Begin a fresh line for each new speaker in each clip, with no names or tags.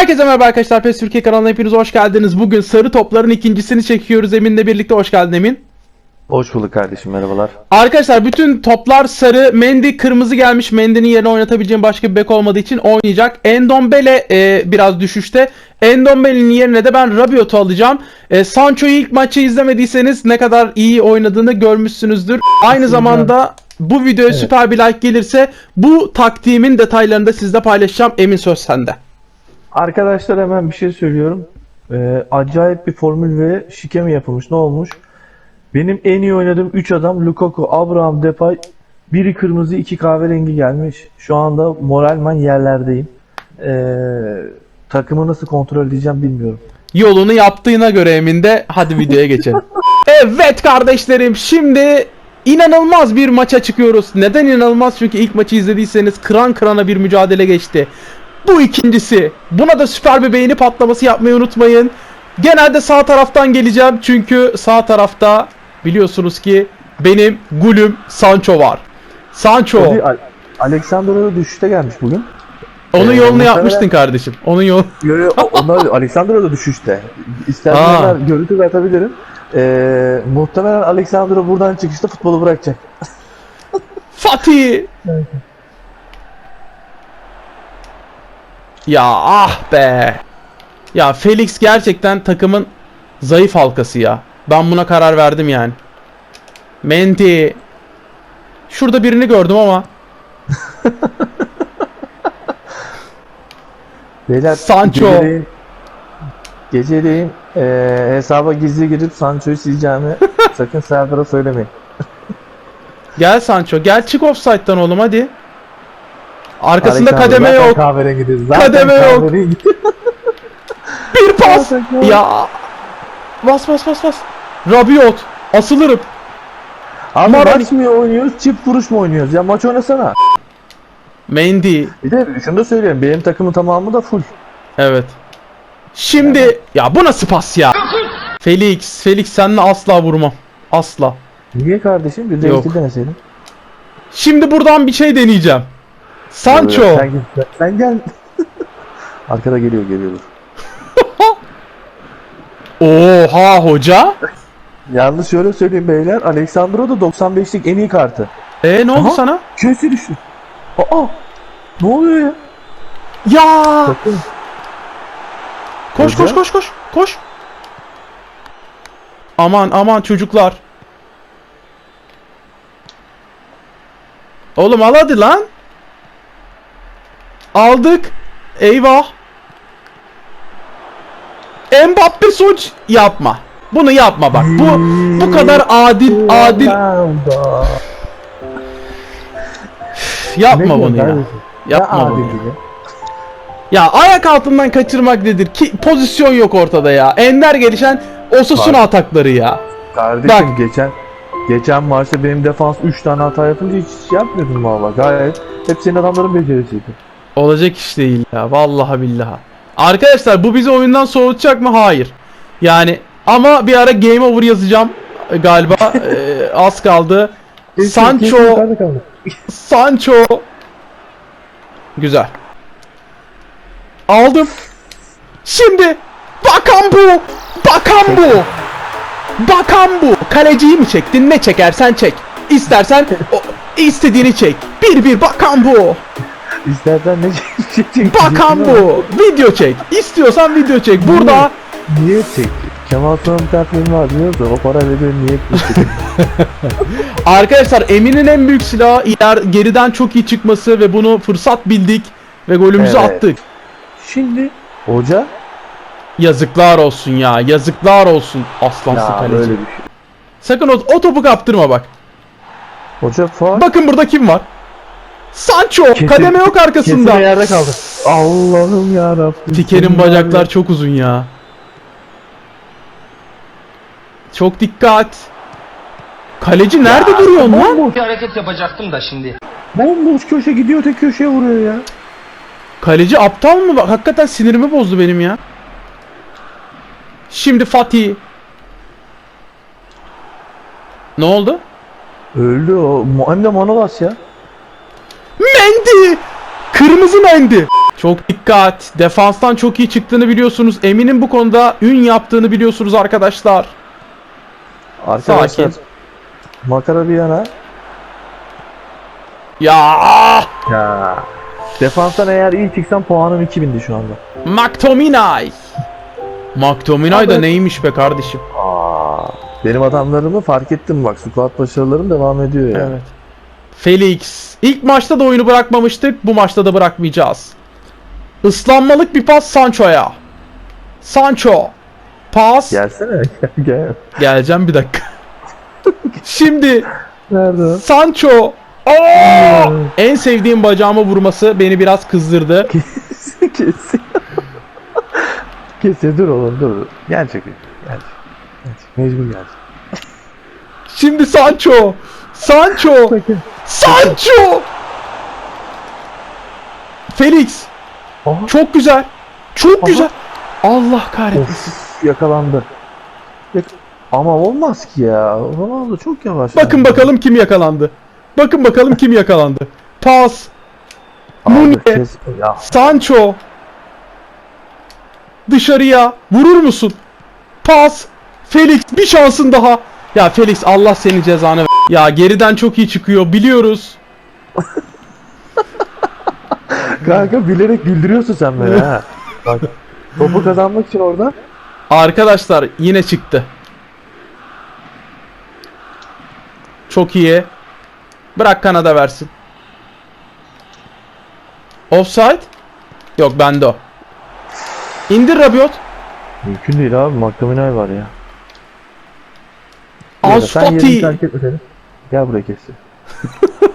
Herkese merhaba arkadaşlar. PES Türkiye kanalına hepiniz hoş geldiniz. Bugün sarı topların ikincisini çekiyoruz Emin'le birlikte. Hoş geldin Emin.
Hoş bulduk kardeşim merhabalar.
Arkadaşlar bütün toplar sarı. Mendy kırmızı gelmiş. Mendy'nin yerine oynatabileceğim başka bir bek olmadığı için oynayacak. Endombele e, biraz düşüşte. Endombele'nin yerine de ben Rabiot'u alacağım. E, Sancho'yu ilk maçı izlemediyseniz ne kadar iyi oynadığını görmüşsünüzdür. Aynı zamanda bu videoya süper bir like gelirse bu taktiğimin detaylarını da sizle paylaşacağım. Emin söz sende.
Arkadaşlar hemen bir şey söylüyorum. Ee, acayip bir formül ve şike mi yapılmış? Ne olmuş? Benim en iyi oynadığım 3 adam Lukaku, Abraham, Depay. Biri kırmızı, iki kahverengi gelmiş. Şu anda moralman yerlerdeyim. Ee, takımı nasıl kontrol edeceğim bilmiyorum.
yolunu yaptığına göre Emin de hadi videoya geçelim. evet kardeşlerim şimdi inanılmaz bir maça çıkıyoruz. Neden inanılmaz? Çünkü ilk maçı izlediyseniz kıran kırana bir mücadele geçti. Bu ikincisi. Buna da süper bir beğeni patlaması yapmayı unutmayın. Genelde sağ taraftan geleceğim çünkü sağ tarafta biliyorsunuz ki benim gulüm Sancho var. Sancho.
Hadi, Al- Alexander da düşüşte gelmiş bugün.
Onun
Ee,
yolunu yapmıştın kardeşim. Onun yol.
Yo, yo, onlar Alexander da düşüşte. İstersen görüntü de atabilirim. Ee, muhtemelen Alexander buradan çıkışta futbolu bırakacak.
Fatih. Ya ah be. Ya Felix gerçekten takımın zayıf halkası ya. Ben buna karar verdim yani. Mendy. Şurada birini gördüm ama.
Beyler
Sancho.
Geceleyin, geceleyin eee, hesaba gizli girip Sancho'yu sileceğimi sakın Serdar'a söylemeyin.
Gel Sancho gel çık offside'dan oğlum hadi. Arkasında
Alexander
kademe
zaten
yok.
Kahverengi Zaten
Kademe yok.
kahverengi.
Bir pas.
Zaten
Ya. Bas bas bas bas. Rabiot. Asılırım.
Abi
Marani-
maç mı oynuyoruz, çift vuruş mu oynuyoruz? Ya maç oynasana.
Mendy.
Bir de şunu da söyleyeyim, benim takımın tamamı da full.
Evet. Şimdi ya bu nasıl pas ya? Felix, Felix seninle asla vurmam. Asla.
Niye kardeşim? Bir de
Yok.
iki deneseydin.
Şimdi buradan bir şey deneyeceğim. Sancho.
Sen, gel- sen gel. Arkada geliyor, geliyordur.
Oha hoca.
Yalnız şöyle söyleyeyim beyler, Alexandro da 95'lik en iyi kartı.
E ne oldu
Aha.
sana?
Köşe düştü. Aa! Ne oluyor ya?
Ya!
Bakın.
Koş
Hoca.
koş koş koş. Koş. Aman aman çocuklar. Oğlum al hadi lan. Aldık. Eyvah. Mbappe sonuç yapma. Bunu yapma bak. Bu bu kadar adil adil yapma bunu ya. Yapma bunu. ya.
ya.
Ya ayak altından kaçırmak nedir ki pozisyon yok ortada ya. Ender gelişen Osasuna atakları ya.
Kardeşim
Bak.
geçen geçen maçta benim defans 3 tane hata yapınca hiç şey yapmıyordum valla. Gayet hep senin adamların becerisiydi.
Olacak iş değil ya. Vallahi billahi. Arkadaşlar bu bizi oyundan soğutacak mı? Hayır. Yani ama bir ara game over yazacağım e, galiba. Ee, az kaldı. Sancho. Sancho. Güzel. Aldım. Şimdi bakan bu. Bakan bu. Bakan bu. Kaleciyi mi çektin? Ne çekersen çek. İstersen o, istediğini çek. Bir bir bakan bu.
İstersen ne çek.
Bakan bu. Video çek. İstiyorsan video çek. Burada
Niye çek? Kemal Sunal film var biliyor musun? O para veriyor niye çek?
arkadaşlar Emin'in en büyük silahı iler geriden çok iyi çıkması ve bunu fırsat bildik ve golümüzü
Evet.
attık.
Şimdi hoca
Yazıklar olsun ya. Yazıklar olsun aslansın
ya
kaleci.
böyle bir şey.
Sakın o, o topu kaptırma bak.
Hoca faal.
Bakın burada kim var? Sancho.
Kesin-
kademe yok arkasında.
Kesin yerde kaldı. Allah'ım ya Rabbim.
Tikerin bacaklar çok uzun ya. Çok dikkat. Kaleci nerede duruyorsun lan?
Bir hareket yapacaktım da şimdi.
bomboş köşe gidiyor tek köşeye vuruyor ya.
Kaleci aptal mı? Bak hakikaten sinirimi bozdu benim ya. Şimdi Fatih. Ne oldu?
Öldü o. Hem de Manolas ya.
Mendy! Kırmızı Mendy. Çok dikkat. Defanstan çok iyi çıktığını biliyorsunuz. Eminim bu konuda ün yaptığını biliyorsunuz arkadaşlar.
Arkadaşlar
Sakin.
makara bir yana.
Ya
Ya. Defanstan eğer iyi çıksam puanım 2000'di şu anda.
McTominay. McTominay da neymiş be kardeşim.
Aa, benim adamlarımı fark ettim bak. Squad başarılarım devam ediyor ya.
Evet. Felix. İlk maçta da oyunu bırakmamıştık. Bu maçta da bırakmayacağız. Islanmalık bir pas Sancho'ya. Sancho. Pas.
Gelsene. Gel, gel.
Geleceğim bir dakika. Şimdi
Nerede?
Sancho. Aa! En sevdiğim bacağıma vurması beni biraz kızdırdı.
Kes. Kes ya, dur oğlum dur. Gelecek. Gelecek. Gelecek. Mecbur gelecek.
Şimdi Sancho. Sancho. Sancho. Felix.
Aha.
Çok güzel. Çok
Aha.
güzel. Allah kahretsin.
Of, yakalandı. Yak- Ama olmaz ki ya. Ronaldo çok yavaş.
Bakın
yani.
bakalım kim yakalandı. Bakın bakalım kim yakalandı. Pas.
Ya.
Sancho. Dışarıya. Vurur musun? Pas. Felix bir şansın daha. Ya Felix Allah senin cezanı ver. Ya geriden çok iyi çıkıyor biliyoruz.
Kanka bilerek güldürüyorsun sen beni ha. Bak. Topu kazanmak için orada.
Arkadaşlar yine çıktı. Çok iyi. Bırak Kanada versin. Offside? Yok bende o. İndir Rabiot.
Mümkün değil abi. McTominay var ya.
Ansu
Sen yerini terk etme seni. Gel buraya kes.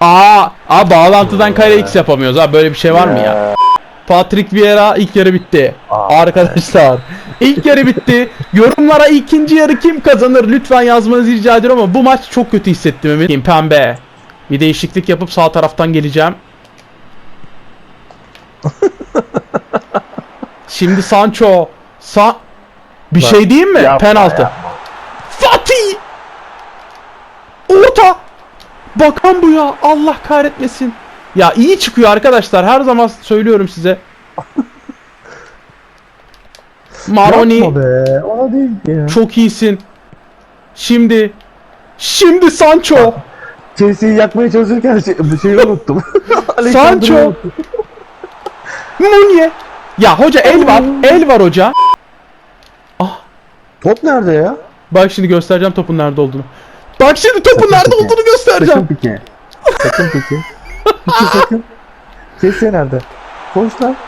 Aa, aa bağlantıdan kare X yapamıyoruz ha böyle bir şey var mı ya? Patrick Vieira ilk yarı bitti.
Aa.
Arkadaşlar ilk yarı bitti. Yorumlara ikinci yarı kim kazanır lütfen yazmanızı rica ediyorum ama bu maç çok kötü hissettim Ümit. Pembe. Bir değişiklik yapıp sağ taraftan geleceğim. Şimdi Sancho. Sa bir
Bak,
şey diyeyim mi?
yapma,
Penaltı.
yapma.
Fatih! Orta! Bakan bu ya. Allah kahretmesin. Ya iyi çıkıyor arkadaşlar. Her zaman söylüyorum size. Maroni çok iyisin. Şimdi şimdi Sancho.
Chelsea'yi yakmaya çalışırken şey, şeyi unuttum.
Sancho. Munye. Ya hoca el var. El var hoca.
Top nerede ya?
Bak şimdi göstereceğim topun nerede olduğunu. Bak şimdi topun nerede olduğunu göstereceğim.
Sakın pike. Sakın pike. Pike sakın. Chelsea nerede? Koş lan.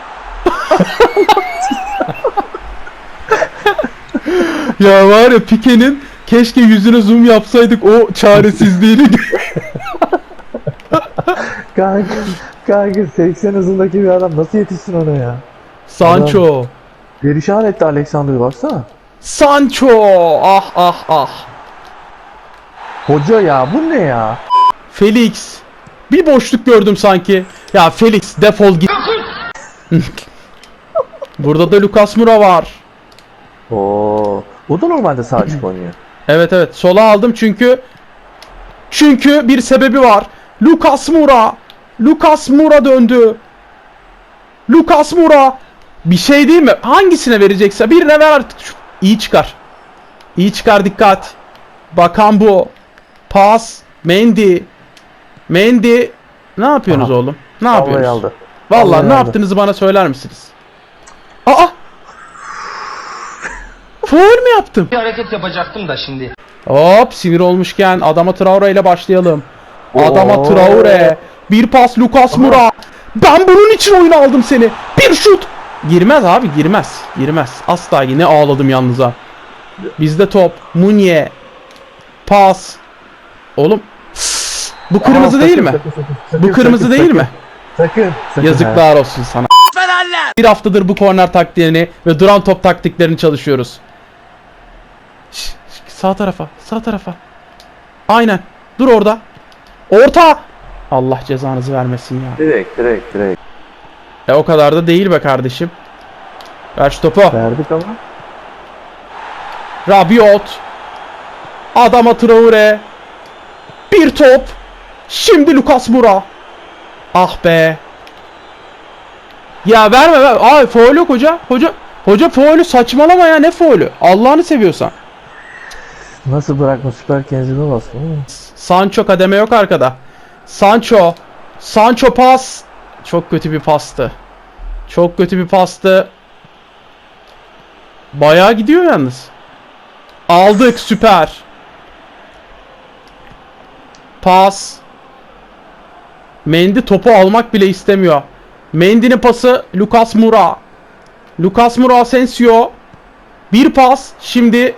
Ya var ya Pike'nin keşke yüzüne zoom yapsaydık o çaresizliğini.
Kanka, kanka 80 hızındaki bir adam nasıl yetişsin ona ya?
Sancho.
Perişan etti Alexander'ı baksana.
Sancho. Ah ah ah.
Hoca ya bu ne ya?
Felix. Bir boşluk gördüm sanki. Ya Felix defol git. Burada da Lucas Moura var.
Oo. O da normalde sağ açık oynuyor.
Evet evet sola aldım çünkü çünkü bir sebebi var. Lucas Moura. Lucas Moura döndü. Lucas Moura. Bir şey değil mi? Hangisine verecekse birine ver artık. Şu- İyi çıkar. İyi çıkar dikkat. Bakan bu. Pas. Mendy. Mendy. Ne yapıyorsunuz
Aha.
oğlum? Ne
Vallahi
yapıyorsunuz?
aldı.
Vallahi
Vallahi
ne
aldı.
yaptığınızı bana söyler misiniz? Aa! Foul mü yaptım?
Bir hareket yapacaktım da şimdi.
Hop sinir olmuşken Adama Traore ile başlayalım. Adama
Oo.
Traore. Bir pas Lucas Moura. Ben bunun için oyunu aldım seni. Bir şut. Girmez abi girmez. Girmez. Asla ne ağladım yalnız ha. Bizde top. Munye. Pas. Oğlum. Bu kırmızı
Aa,
değil
sakın,
mi?
sakın, sakın, sakın,
Bu kırmızı
sakın,
değil
sakın,
mi?
Sakın. sakın.
Yazıklar olsun sana. Bir haftadır bu korner taktiğini ve duran top taktiklerini çalışıyoruz. Şş, sağ tarafa, sağ tarafa. Aynen. Dur orada. Orta. Allah cezanızı vermesin ya.
Direkt direkt direkt.
E o kadar da değil be kardeşim. Ver şu topu.
Verdik ama.
Rabiot. Adama Traore. Bir top. Şimdi Lucas Moura. Ah be. Ya verme ver. Ay foul yok hoca. Hoca hoca foul'ü saçmalama ya ne foul'ü? Allah'ını seviyorsan.
Nasıl bırakma süper kenzine bastın?
Sancho kademe yok arkada. Sancho. Sancho pas. Çok kötü bir pastı. Çok kötü bir pastı. Bayağı gidiyor yalnız. Aldık süper. Pas. Mendy topu almak bile istemiyor. Mendy'nin pası Lucas Moura. Lucas Moura Asensio. Bir pas. Şimdi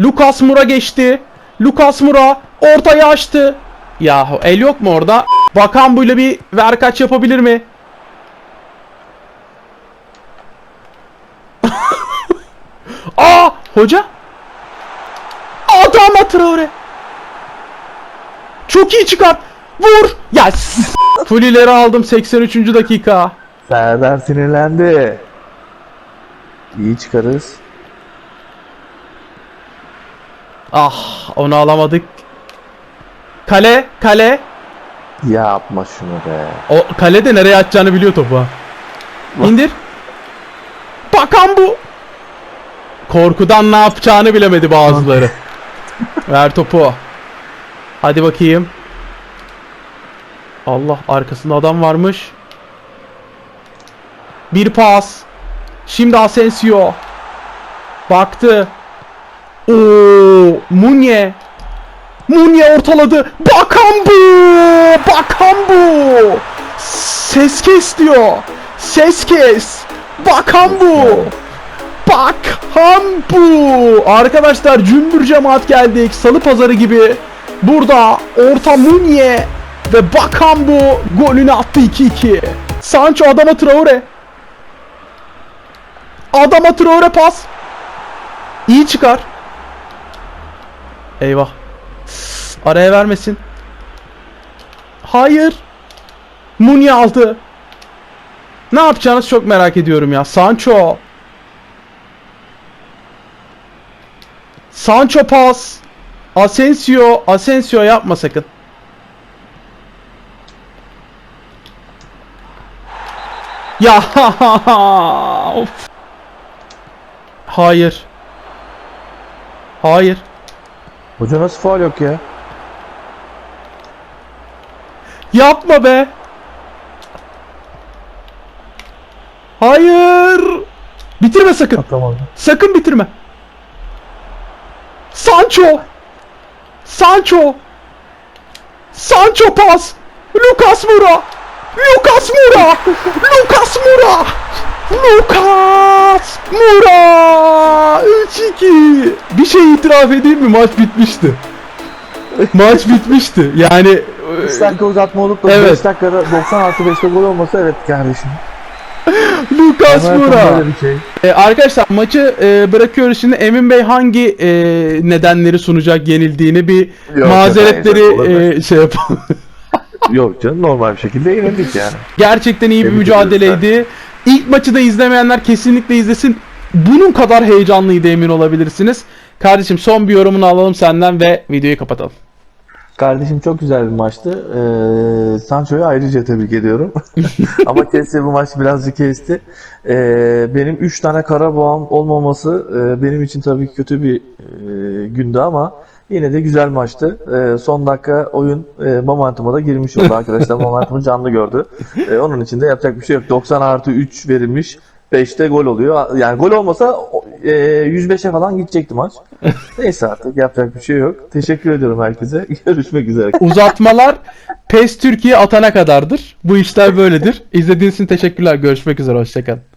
Lucas Moura geçti. Lucas Moura ortaya açtı. Yahu el yok mu orada? Bakan böyle bir verkaç yapabilir mi? Aa hoca. Adama Traore. Çok iyi çıkart. Vur. Ya s- Fulileri aldım 83. dakika.
Serdar sinirlendi. İyi çıkarız.
Ah onu alamadık. Kale, kale.
Yapma şunu be.
O kalede nereye atacağını biliyor topu. ha. İndir. Bakan bu. Korkudan ne yapacağını bilemedi bazıları. Ver topu. Hadi bakayım. Allah arkasında adam varmış. Bir pas. Şimdi Asensio. Baktı. Oo, Munye. Munye ortaladı. Bakan bu. Bakan. Ses kes diyor. Ses kes. Bakan bu. Bakan bu. Arkadaşlar cümbür cemaat geldik. Salı pazarı gibi. Burada orta Munye ve Bakan bu golünü attı 2-2. Sancho adama Traore. Adama Traore pas. İyi çıkar. Eyvah. Araya vermesin. Hayır. Munye aldı. Ne yapacağınızı çok merak ediyorum ya. Sancho. Sancho pas. Asensio. Asensio yapma sakın. Ya of. Hayır. Hayır.
Hoca nasıl faul yok ya?
Yapma be. Hayır. Bitirme sakın.
Atamadı.
Sakın bitirme. Sancho. Sancho. Sancho pas. Lucas Moura. Lucas Moura. Lucas Moura. Lucas Moura. 3-2. Bir şey itiraf edeyim mi? Maç bitmişti. Maç bitmişti. Yani
3 dakika uzatma olup da
Evet.
5 dakikada 90 artı 5'te gol olmasa evet kardeşim.
Lucas Moura.
şey.
E, arkadaşlar maçı e, bırakıyoruz şimdi. Emin Bey hangi e, nedenleri sunacak yenildiğini bir
Yok,
mazeretleri e, şey yapalım.
Yok canım normal bir şekilde yenildik yani.
Gerçekten iyi bir mücadeleydi. İlk maçı da izlemeyenler kesinlikle izlesin. Bunun kadar heyecanlıydı emin olabilirsiniz. Kardeşim son bir yorumunu alalım senden ve videoyu kapatalım.
Kardeşim çok güzel bir maçtı. Ee, Sancho'yu ayrıca tebrik ediyorum. Ama kesti bu maç birazcık kesti. Ee, benim 3 tane kara boğam olmaması e, benim için tabii ki kötü bir e, gündü ama yine de güzel maçtı. E, son dakika oyun e, momentuma da girmiş oldu arkadaşlar. Momentumu canlı gördü. E, onun için de yapacak bir şey yok. 90 artı 3 verilmiş. 5'te gol oluyor. Yani gol olmasa e, 105'e falan gidecekti maç. Neyse artık yapacak bir şey yok. Teşekkür ediyorum herkese. Görüşmek üzere.
Uzatmalar PES Türkiye atana kadardır. Bu işler böyledir. İzlediğiniz için teşekkürler. Görüşmek üzere. Hoşçakalın.